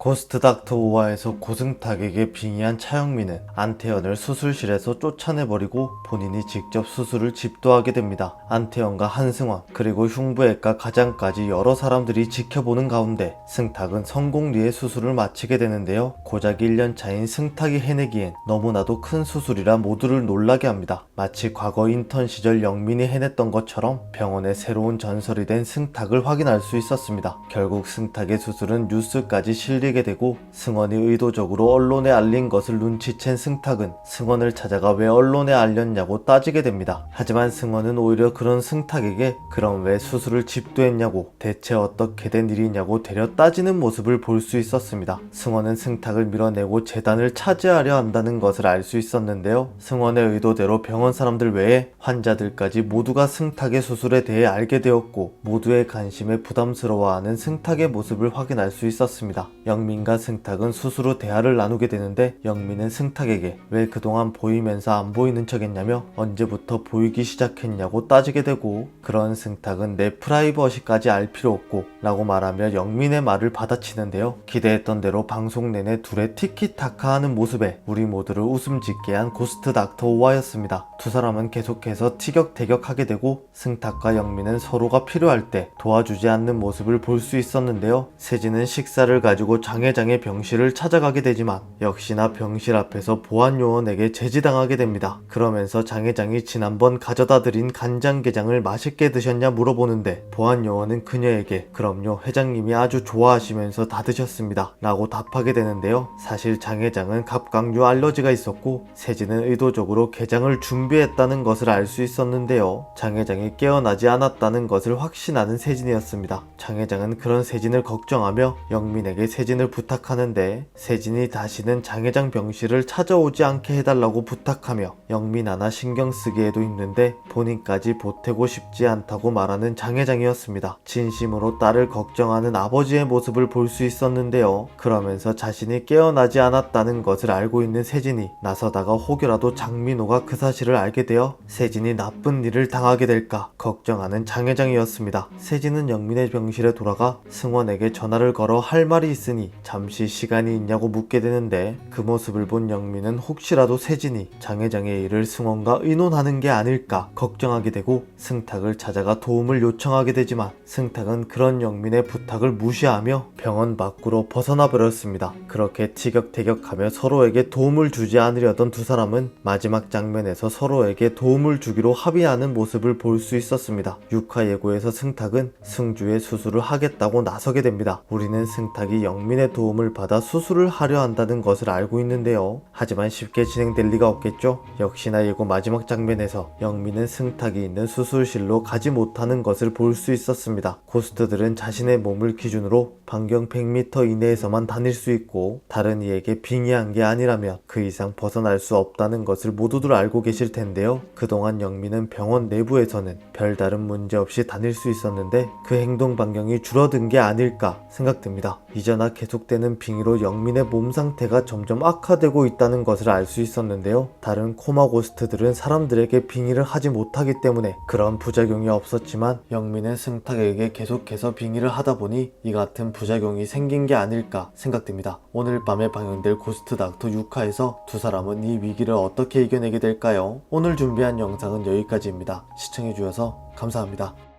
고스트 닥터 5화에서 고승탁에게 빙의한 차영민은 안태현을 수술실에서 쫓아내버리고 본인이 직접 수술을 집도하게 됩니다. 안태현과 한승원 그리고 흉부외과 과장까지 여러 사람들이 지켜보는 가운데 승탁은 성공리에 수술을 마치게 되는데요. 고작 1년 차인 승탁이 해내기엔 너무나도 큰 수술이라 모두를 놀라게 합니다. 마치 과거 인턴 시절 영민이 해냈던 것처럼 병원의 새로운 전설이 된 승탁을 확인할 수 있었습니다. 결국 승탁의 수술은 뉴스까지 실리 게 되고 승원이 의도적으로 언론에 알린 것을 눈치챈 승탁은 승원을 찾아가 왜 언론에 알렸냐고 따지게 됩니다. 하지만 승원은 오히려 그런 승탁에게 그럼 왜 수술을 집도했냐고 대체 어떻게 된 일이냐고 되려 따지는 모습을 볼 수 있었습니다. 승원은 승탁을 밀어내고 재단을 차지하려 한다는 것을 알 수 있었는데요. 승원의 의도대로 병원 사람들 외에 환자들까지 모두가 승탁의 수술에 대해 알게 되었고 모두의 관심에 부담스러워하는 승탁의 모습을 확인할 수 있었습니다. 영 민과 승탁은 후 대화를 나누게 되는데 영민은 승탁에게 왜 그동안 보이면서 안 보이는 척했냐며 언제부터 보이기 시작했냐고 따지게 되고 그런 승탁은 내 프라이버시까지 알 필요 없고 라고 말하며 영민의 말을 받아치는데요. 기대했던 대로 방송 내내 둘의 티키타카 하는 모습에 우리 모두를 웃음 짓게 한 고스트 닥터 오와였습니다. 두 사람은 계속해서 티격태격하게 되고 승탁과 영민은 서로가 필요할 때 도와주지 않는 모습을 볼 수 있었는데요. 세진은 식사를 가지고 장회장의 병실을 찾아가게 되지만 역시나 병실 앞에서 보안 요원에게 제지당하게 됩니다. 그러면서 장회장이 지난번 가져다 드린 간장게장을 맛있게 드셨냐 물어보는데 보안 요원은 그녀에게 그럼요 회장님이 아주 좋아하시면서 다 드셨습니다 라고 답하게 되는데요. 사실 장회장은 갑각류 알러지가 있었고 세진은 의도적으로 게장을 준비했다는 것을 알 수 있었는데요. 장회장이 깨어나지 않았다는 것을 확신하는 세진이었습니다. 장회장은 그런 세진을 걱정하며 영민에게 세진을 부탁하는데 세진이 다시는 장회장 병실을 찾아오지 않게 해달라고 부탁하며 영민 하나 신경 쓰기에도 힘든데 본인까지 보태고 싶지 않다고 말하는 장회장이었습니다. 진심으로 딸을 걱정하는 아버지의 모습을 볼 수 있었는데요. 그러면서 자신이 깨어나지 않았다는 것을 알고 있는 세진이 나서다가 혹여라도 장민호가 그 사실을 알게 되어 세진이 나쁜 일을 당하게 될까 걱정하는 장회장이었습니다. 세진은 영민의 병실에 돌아가 승원에게 전화를 걸어 할 말이 있으니 잠시 시간이 있냐고 묻게 되는데 그 모습을 본 영민은 혹시라도 세진이 장회장의 일을 승원과 의논하는 게 아닐까 걱정하게 되고 승탁을 찾아가 도움을 요청하게 되지만 승탁은 그런 영민의 부탁을 무시하며 병원 밖으로 벗어나 버렸습니다. 그렇게 티격태격하며 서로에게 도움을 주지 않으려던 두 사람은 마지막 장면에서 서로에게 도움을 주기로 합의하는 모습을 볼 수 있었습니다. 6화 예고에서 승탁은 승주의 수술을 하겠다고 나서게 됩니다. 우리는 승탁이 영민의 도움을 받아 수술을 하려 한다는 것을 알고 있는데요. 하지만 쉽게 진행될 리가 없겠죠? 역시나 예고 마지막 장면에서 영민은 승탁이 있는 수술실로 가지 못하는 것을 볼 수 있었습니다. 고스트들은 자신의 몸을 기준으로 반경 100m 이내에서만 다닐 수 있고 다른 이에게 빙의한 게 아니라면 그 이상 벗어날 수 없다는 것을 모두들 알고 계실 텐데요. 그동안 영민은 병원 내부에서는 별다른 문제 없이 다닐 수 있었는데 그 행동 반경이 줄어든 게 아닐까 생각됩니다. 이전와 계속되는 빙의로 영민의 몸 상태가 점점 악화되고 있다는 것을 알 수 있었는데요. 다른 코마 고스트들은 사람들에게 빙의를 하지 못하기 때문에 그런 부작용이 없었지만 영민은 승탁에게 계속해서 빙의를 하다 보니 이 같은 부작용이 생긴 게 아닐까 생각됩니다. 오늘 밤에 방영될 고스트 닥터 6화에서 두 사람은 이 위기를 어떻게 이겨내게 될까요? 오늘 준비한 영상은 여기까지입니다. 시청해주셔서 감사합니다.